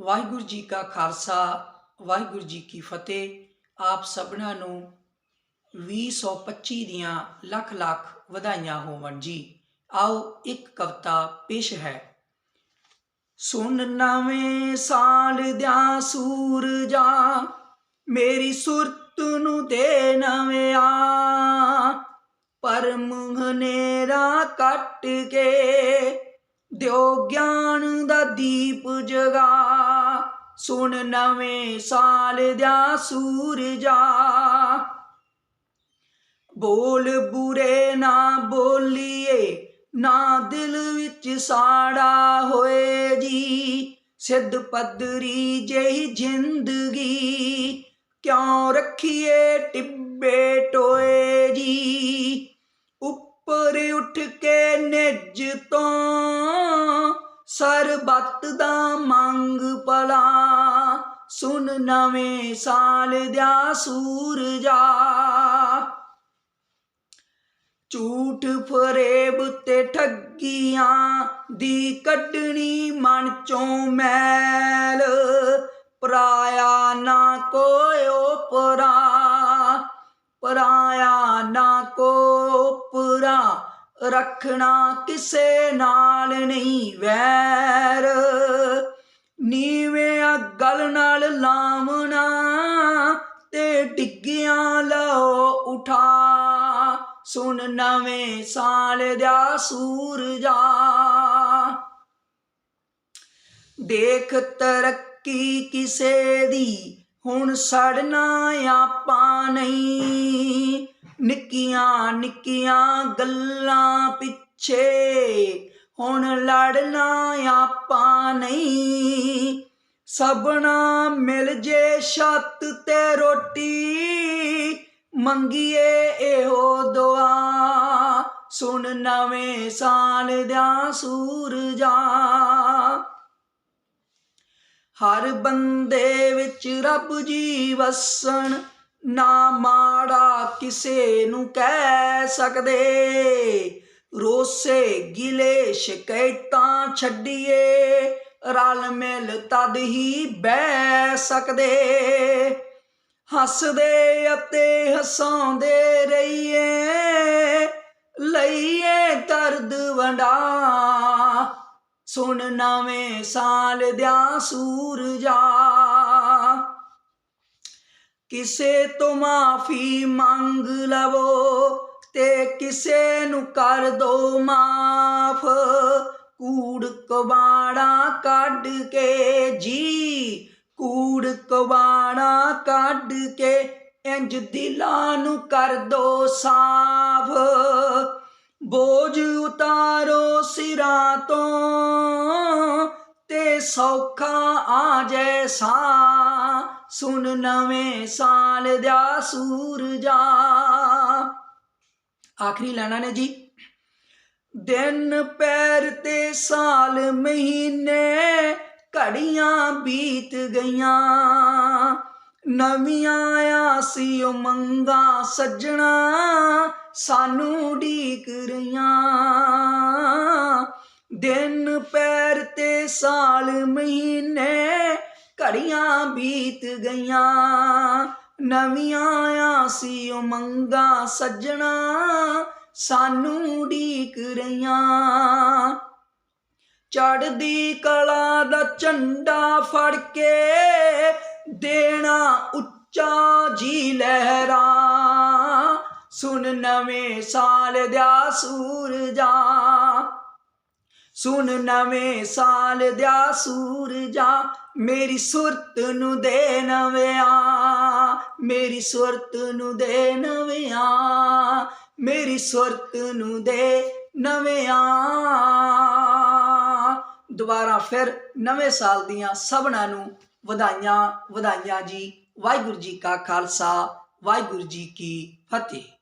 ਵਾਹਿਗੁਰੂ ਜੀ ਕਾ ਖਾਲਸਾ, ਵਾਹਿਗੁਰੂ ਜੀ ਕੀ ਫਤਿਹ। ਆਪ ਸਭਨਾਂ ਨੂੰ 2025 ਦੀਆਂ ਲੱਖ ਲੱਖ ਵਧਾਈਆਂ ਹੋਵਣ ਜੀ। ਆਓ ਇੱਕ ਕਵਿਤਾ ਪੇਸ਼ ਹੈ। ਸੁਣ ਨਵੇਂ ਸਾਲ ਦਿਆਂ ਸੂਰਜਾ, ਮੇਰੀ ਸੁਰਤ ਨੂੰ ਦੇ ਨਵਿਆ ਪਰਮ ਹਨੇਰਾ ਕੱਟ ਕੇ ਦਿਓ ਗਿਆਨ ਦਾ ਦੀਪ ਜਗਾ, ਸੁਣ ਨਵੇਂ ਸਾਲ ਦਾ ਸੂਰਜਾ। ਬੋਲ ਬੁਰੇ ਨਾ ਬੋਲੀਏ, ਨਾ ਦਿਲ ਵਿੱਚ ਸਾੜਾ ਹੋਏ ਜੀ। ਸਿੱਧ ਪੱਧਰੀ ਜਿਹੀ ਜ਼ਿੰਦਗੀ, ਕਿਉਂ ਰੱਖੀਏ ਟਿੱਬੇ ਟੋਏ ਸੁਨ ਨਵੇਂ ਸਾਲ ਦਿਆ ਸੂਰਜਾ। ਝੂਠ ਫਰੇਬ ਤੇ ਠੱਗੀਆਂ ਦੀ ਕੱਢਣੀ ਮਨ ਚੋਂ ਮੈਲ। ਪਰਾਇਆ ਨਾ ਕੋਇਓ ਪਰਾ, ਪਰਾਇਆ ਨਾ ਕੋ ਪਰਾ ਰੱਖਣਾ ਕਿਸੇ ਨਾਲ ਨਹੀਂ ਵੈਰ। ਨੀਵੇਂ ਗਲ ਨਾਲ ਲਾਵਣਾ ਤੇ ਡਿੱਗਿਆਂ ਲਓ ਉਠਾ। ਸੁਣ ਨਵੇਂ ਸਾਲ ਦਾ ਸੂਰਜਾ ਦੇਖ ਤਰੱਕੀ ਕਿਸੇ ਦੀ, ਹੁਣ ਸੜਨਾ ਆਪਾਂ ਨਹੀਂ। ਨਿੱਕੀਆਂ ਨਿੱਕੀਆਂ ਗੱਲਾਂ ਪਿੱਛੇ ਹੁਣ ਲੜਨਾ ਆਪਾਂ ਨਹੀਂ। ਸਭਨਾ ਮਿਲ ਜੇ ਛੱਤ ਤੇ ਰੋਟੀ, ਮੰਗੀਏ ਇਹੋ ਦੁਆ। ਸੁਣ ਨਵੇਂ ਸਾਲ ਦਾ ਸੂਰਜਾ ਹਰ ਬੰਦੇ ਵਿੱਚ ਰੱਬ ਜੀ ਵਸਣ, ਨਾ ਮਾੜਾ ਕਿਸੇ ਨੂੰ ਕਹਿ ਸਕਦੇ। ਰੋਸੇ ਗਿਲੇ ਸ਼ਿਕਾਇਤਾਂ ਛੱਡੀਏ, ਰਲ ਮਿਲ ਤਦ ਹੀ ਬਹਿ ਸਕਦੇ। ਹੱਸਦੇ ਅਤੇ ਹਸਾਉਂਦੇ ਰਹੀਏ, ਲਈਏ ਦਰਦ ਵੰਡਾ। ਸੁਣ ਨਵੇਂ ਸਾਲ ਦਿਆ ਸੂਰਜਾ। ਕਿਸੇ ਤੋਂ ਮਾਫੀ ਮੰਗ ਲਵੋ ਤੇ ਕਿਸੇ ਨੂੰ ਕਰ ਦੋ ਮਾਫ। ਕੂੜ ਕਬਾੜਾ ਕੱਢ ਕੇ ਜੀ। ਕੂੜ ਕਬਾੜਾ ਕੱਢ ਕੇ ਇੰਜ ਦਿਲਾਂ ਨੂੰ ਕਰ ਦੋ ਸਾਫ਼। ਬੋਝ ਉਤਾਰੋ ਸਿਰਾਂ ਤੋਂ ਤੇ ਸੌਖਾ ਆ ਜੈ ਜੈਸਾ ਸੁਣ ਨਵੇਂ ਸਾਲ ਦਾ ਸੂਰਜਾ। ਆਖਰੀ ਲੈਣਾ ਨੇ ਜੀ। ਦਿਨ ਪੈਰ ਤੇ ਸਾਲ ਮਹੀਨੇ ਘੜੀਆਂ ਬੀਤ ਗਈਆਂ। ਨਵੀਆਂ ਆਸੀ ਉਮੰਗਾ ਸੱਜਣਾ ਸਾਨੂੰ ਢੀਕ ਰਹੀਆਂ। ਦਿਨ ਪੈਰ ਤੇ ਸਾਲ ਮਹੀਨੇ ਘੜੀਆਂ ਬੀਤ ਗਈਆਂ। ਨਵੀਆਂ ਆਸੀ ਉਮੰਗਾ ਸੱਜਣਾ, ਸਾਨੂੰ ਢੀਕ ਰਹੀਆਂ। ਚੜਦੀ ਕਲਾ ਦਾ ਝੰਡਾ ਫੜ ਕੇ ਦੇਣਾ ਉੱਚਾ ਜੀ ਲਹਿਰਾ। ਸੁਣ ਨਵੇਂ ਸਾਲ ਦਾ ਸੂਰਜਾ। ਸੁਣ ਨਵੇਂ ਸਾਲ ਦਾ ਸੂਰਜਾ, ਮੇਰੀ ਸੁਰਤ ਨੂੰ ਦੇ ਨਵਿਆ। ਮੇਰੀ ਸੁਰਤ ਨੂੰ ਦੇ ਨਵਿਆਂ, ਮੇਰੀ ਸੁਰਤ ਨੂੰ ਦੇ ਨਵਿਆਂ। ਦੁਬਾਰਾ ਫਿਰ ਨਵੇਂ ਸਾਲ ਦੀਆਂ ਸਭਨਾਂ ਨੂੰ ਵਧਾਈਆਂ ਵਧਾਈਆਂ ਜੀ। ਵਾਹਿਗੁਰੂ ਜੀ ਕਾ ਖਾਲਸਾ, ਵਾਹਿਗੁਰੂ ਜੀ ਕੀ ਫਤਿਹ।